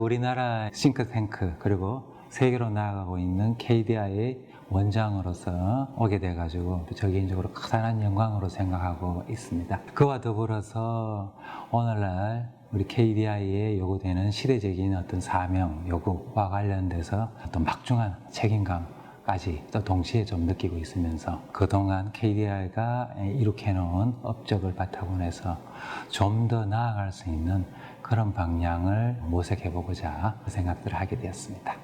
우리나라 싱크탱크 그리고 세계로 나아가고 있는 KDI의 원장으로서 오게 돼가지고 저 개인적으로 커다란 영광으로 생각하고 있습니다. 그와 더불어서 오늘날 우리 KDI에 요구되는 시대적인 어떤 사명, 요구와 관련돼서 어떤 막중한 책임감까지 또 동시에 좀 느끼고 있으면서 그동안 KDI가 이룩해 놓은 업적을 바탕으로 해서 좀 더 나아갈 수 있는 그런 방향을 모색해 보고자 그 생각들을 하게 되었습니다.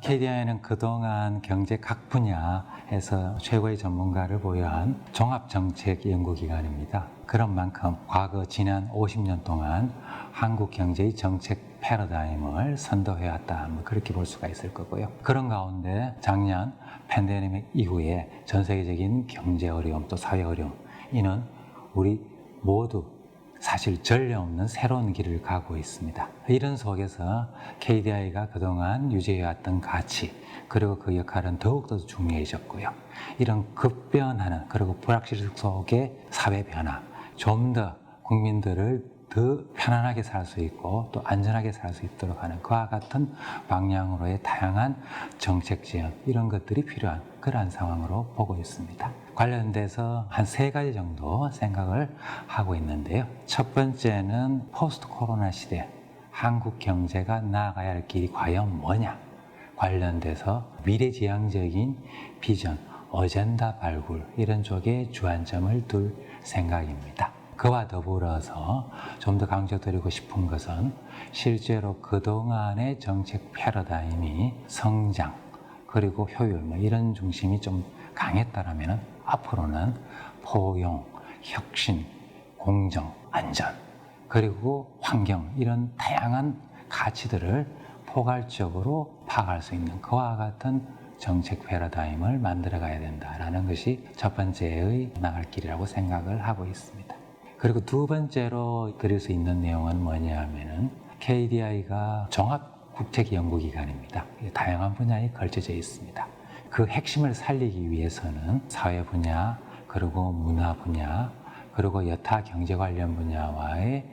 KDI는 그동안 경제 각 분야에서 최고의 전문가를 보유한 종합정책 연구기관입니다. 그런 만큼 과거 지난 50년 동안 한국 경제의 정책 패러다임을 선도해왔다. 뭐 그렇게 볼 수가 있을 거고요. 그런 가운데 작년 팬데믹 이후에 전 세계적인 경제 어려움 또 사회 어려움 이는 우리 모두 사실 전례 없는 새로운 길을 가고 있습니다. 이런 속에서 KDI가 그동안 유지해왔던 가치 그리고 그 역할은 더욱더 중요해졌고요. 이런 급변하는 그리고 불확실성 속의 사회 변화 좀 더 국민들을 더 편안하게 살 수 있고 또 안전하게 살 수 있도록 하는 그와 같은 방향으로의 다양한 정책 지원 이런 것들이 필요한 그러한 상황으로 보고 있습니다. 관련돼서 한 세 가지 정도 생각을 하고 있는데요. 첫 번째는 포스트 코로나 시대 한국 경제가 나아가야 할 길이 과연 뭐냐 관련돼서 미래지향적인 비전, 어젠다 발굴 이런 쪽에 주안점을 둘 생각입니다. 그와 더불어서 좀 더 강조드리고 싶은 것은 실제로 그동안의 정책 패러다임이 성장 그리고 효율 뭐 이런 중심이 좀 강했다라면 앞으로는 포용, 혁신, 공정, 안전 그리고 환경 이런 다양한 가치들을 포괄적으로 파악할 수 있는 그와 같은 정책 패러다임을 만들어 가야 된다라는 것이 첫 번째의 나갈 길이라고 생각을 하고 있습니다. 그리고 두 번째로 드릴 수 있는 내용은 뭐냐 하면은 KDI가 종합 국책 연구기관입니다. 다양한 분야에 걸쳐져 있습니다. 그 핵심을 살리기 위해서는 사회 분야, 그리고 문화 분야, 그리고 여타 경제 관련 분야와의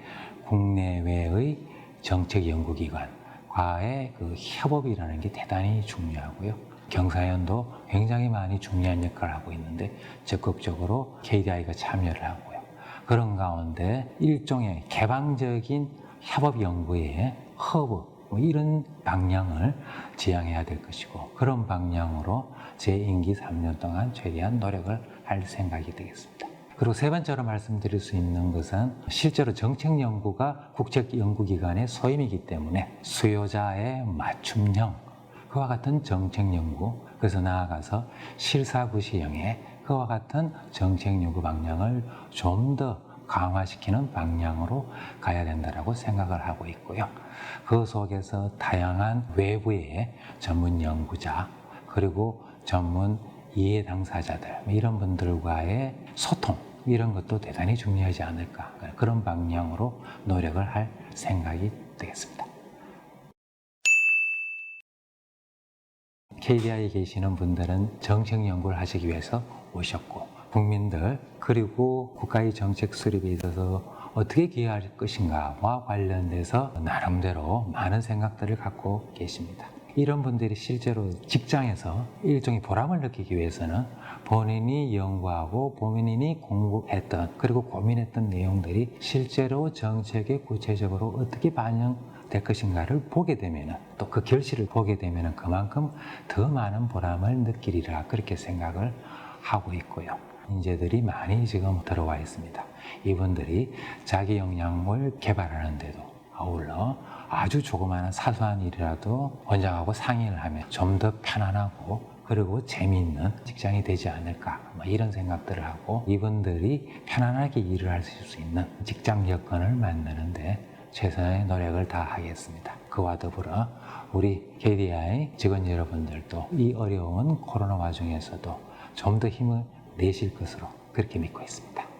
국내외의 정책 연구기관과의 그 협업이라는 게 대단히 중요하고요. 경사연도 굉장히 많이 중요한 역할을 하고 있는데 적극적으로 KDI가 참여를 하고요. 그런 가운데 일종의 개방적인 협업 연구의 허브 뭐 이런 방향을 지향해야 될 것이고 그런 방향으로 제 임기 3년 동안 최대한 노력을 할 생각이 되겠습니다. 그리고 세 번째로 말씀드릴 수 있는 것은 실제로 정책 연구가 국책 연구기관의 소임이기 때문에 수요자의 맞춤형 그와 같은 정책 연구 그래서 나아가서 실사구시형의 그와 같은 정책 연구 방향을 좀더 강화시키는 방향으로 가야 된다라고 생각을 하고 있고요. 그 속에서 다양한 외부의 전문 연구자 그리고 전문 이해 당사자들 뭐 이런 분들과의 소통 이런 것도 대단히 중요하지 않을까 그런 방향으로 노력을 할 생각이 되겠습니다. KDI에 계시는 분들은 정책 연구를 하시기 위해서 오셨고 국민들 그리고 국가의 정책 수립에 있어서 어떻게 기여할 것인가와 관련돼서 나름대로 많은 생각들을 갖고 계십니다. 이런 분들이 실제로 직장에서 일종의 보람을 느끼기 위해서는 본인이 연구하고 본인이 공부했던 그리고 고민했던 내용들이 실제로 정책에 구체적으로 어떻게 반영될 것인가를 보게 되면 또그 결실을 보게 되면 그만큼 더 많은 보람을 느끼리라 그렇게 생각을 하고 있고요. 인재들이 많이 지금 들어와 있습니다. 이분들이 자기 역량을 개발하는데도 아울러 아주 조그마한 사소한 일이라도 원장하고 상의를 하면 좀 더 편안하고 그리고 재미있는 직장이 되지 않을까 뭐 이런 생각들을 하고 이분들이 편안하게 일을 할 수 있는 직장 여건을 만드는데 최선의 노력을 다하겠습니다. 그와 더불어 우리 KDI 직원 여러분들도 이 어려운 코로나 와중에서도 좀 더 힘을 내실 것으로 그렇게 믿고 있습니다.